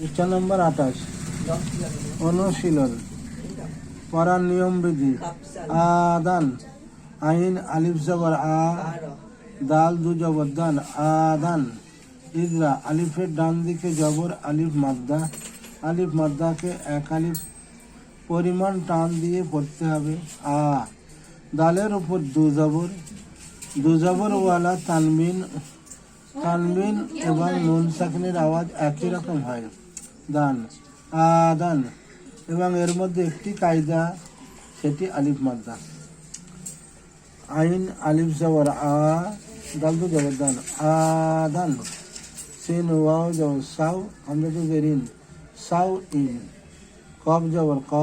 পৃষ্ঠা নম্বর আঠাশ। অনুশীলন। পড়ার নিয়ম বিধি। আদান আইন, আলিফ জবর, আ। দাল, দু জবর, দান। আদান ইদরা আলিফের ডান দিকে জবর, আলিফ মাদ্দা। আলিফ মাদ্দাকে এক আলিফ পরিমাণ টান দিয়ে পড়তে হবে। আ, দালের উপর দু জবর। দু জবর ওয়ালা তানবিন তানবিন এবং নুন সাকিনের আওয়াজ একই রকম হয়। দান, আদান এবং এর মধ্যে একটি কায়দা, সেটি আলিফ মাদ্দা। আইন আলিফ জবর আ দাল তো জবর দান, আদান। সিন, ওয়াও জবর সাউ আমরা তো জেরিন সাউ ইন। কব জবর ক,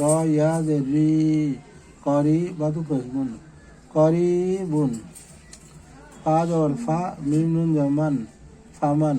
র, ইয়া জে রি করি বাতু কসবুন করি, বুন। ফা জবর ফা, মিম, নুন জমান ফামান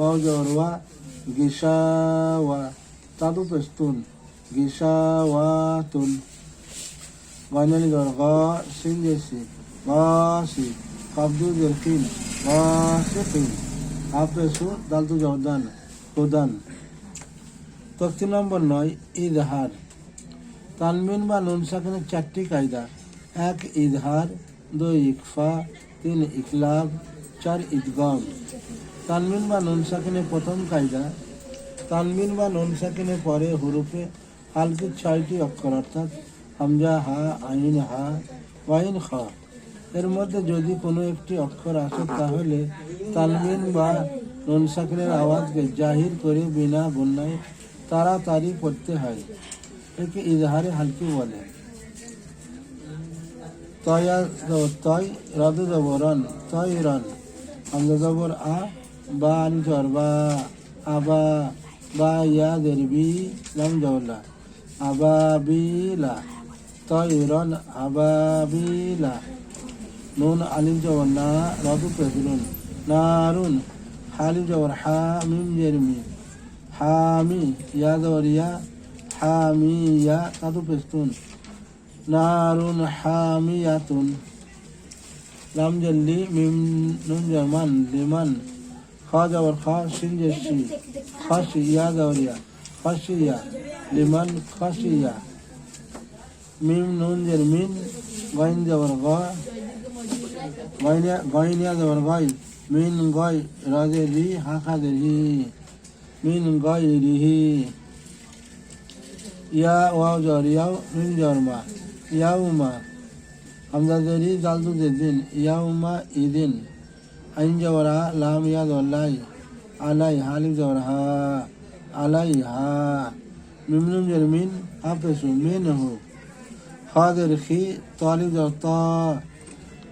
ওয়া তুন ওয়াইনালি জবর গা সিন জেসি গাসি কাবদু জেরকিন গাসিকিন আপেসু দালতু জবদান হুদান তথ্য নম্বর নয় ইজহার তানমিন বা নুন সাকিনের চারটি কায়দা এক ইজহার দুই ইকফা তিন ইকলাব চার ইদগম তানমিন বা নুন সাকিনের প্রথম কায়দা। তানমিন বা নুন সাকিনের পরে হুরুফে হালকি ছয়টি অক্ষর, অর্থাৎ হামজা, হা, আইন, হা, ওয়াইন, খ। এর মধ্যে যদি কোনো একটি অক্ষর আসে, তাহলে তালমিন বা নুন সাকিনের আওয়াজকে জাহির করে বিনা বন্যায় তাড়াতাড়ি পড়তে হয়। একে ইজহারে হালকি বলে। তয়া, তয়, রদ, জবরন তয় রন হামজা, জবর, আ বা আন জর বা আবা বা ইয়া দেরবি লাম জবলা আবাবিলা তয় রন আবাবিলা নুন আলিম জবর না রদু পেজলুন নারুন হালিম জবর হা মিম জেরমি হামি ইয়া জবর ইয়া হামিয়া তাতু পেস্তুন নারুন হামিয়াতুন লাম জল্লি মিম নুন জামান লিমান খা জবর খা সিন জেসি খাসি ইয়া জবর ইয়া খাসিয়া লিমান খাসিয়া মিম নুন জের মিন গাইন জবর গা গাইনিয়া গাইনিয়া জবর গাই মিন গাই রাজে রি হাকা দে হি মিন গাই রিহি ইয়া ওয়াও জর ইয়াও মিন জর মা ইয়াউমা হামজা জরি জালদু দিন ইয়াউমা ইদিন আইন জবরা লাম ইয়া দল্লাই আলাই হালিম জবর হা আলাই হা মিমনুম জর মিন হাফেসু মিন হু হাদের খি তালিব জর তা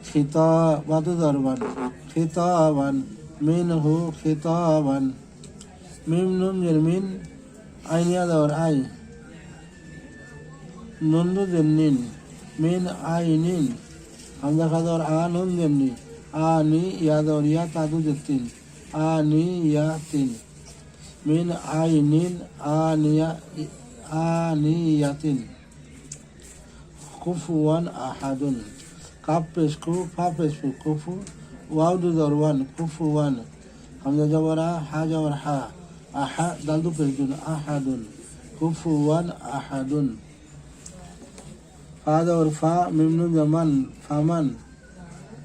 খিতা বাদু দরবান খিতাবান মিন হু খিতাবান মিম নুন জের মিন আইনিয়া দর আই নন্দু জেন্নিন মিন আইনিন হামজা খাদর আ নুন জেন্নি আ নি ইয়া দর ইয়া তাদু জেতিন আ নি ইয়া তিন মিন আইনিন আ নিয়া আ নি ইয়াতিন কুফুয়ান আহাদুন কাপ পেশকু ফা পেশকু কুফু ওয়াও দু দরওয়ান কুফুয়ান হামজা জবরা হা জবর হা আহা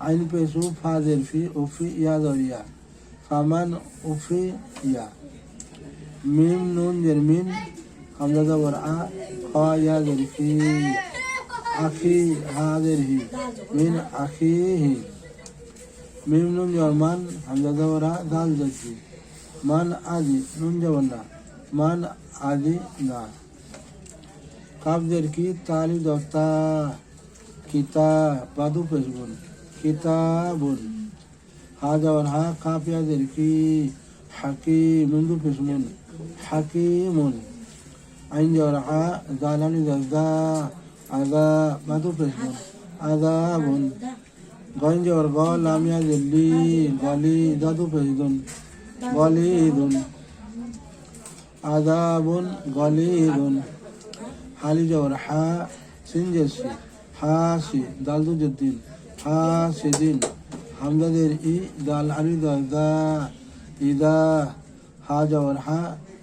দালদু পেশদুন আহাদুন কুফুয়ান আহাদুন ফা জবর ফা মিমনু জামান ফামান আইন পেশু ফা জেরফি উফি ইয়া দরিয়া ফামান উফি ইয়া মিম নুন জেরমিন হামজা জবর আ খা ইয়া জেরফি আখি হাদের হি মিন আখিহি মিম নুন জরমান হামজা জবরা দাল জজি মান আদি নুন জবন্না মান আদি না কাবদের কি তালি দস্তা কিতা বাদু পেশবুন কিতাবুন। হা জবর হা কাপিয়াদের কি? হাকিমুন দু পেশমুন হাকিমুন। আইন জবর আ জালানি জজদা। আগা বাদু পেশমুন আদাবুন। গইন জবর গ লামিয়া জল্লি গলি দাদু পেশদুন গলিদুন আদাবুন। গলিদুন হালি জবর হা সিনজেসি। হাসি। দালদু জদ্দিন হাসিদিন হামদাদের ই দাল আলি দা ইদা হা জবর হা,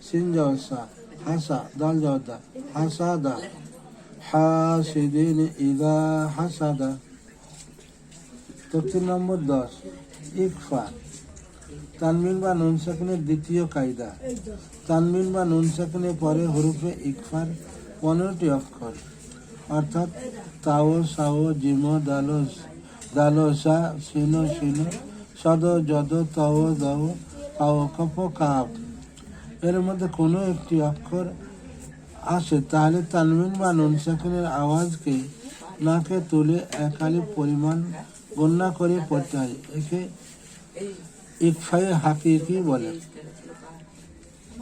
সিন জবর সা হাসা দাল জবর দা হাসাদা হাসিদিন ইদা হাসাদা তফসিল নম্বর দশ, ইকফা। তানমিন বা নুন দ্বিতীয় কায়দা। তানমিন বা নুন সাকিনের পরে হরুফে ইকফার পনেরোটি অক্ষর। অর্থাৎ তাও, সাও, জিম দালো দালো সা সিনো সিনো, সদ যদ তাও, দাও কপ, কাপ। এর মধ্যে কোনো একটি অক্ষর আসে, তাহলে তানমিন বা নুন সাকিনের আওয়াজকে নাকে তুলে একালি পরিমাণ গণ্য করে পড়তে হয়। একে ইকফাই হাকিকি বলে।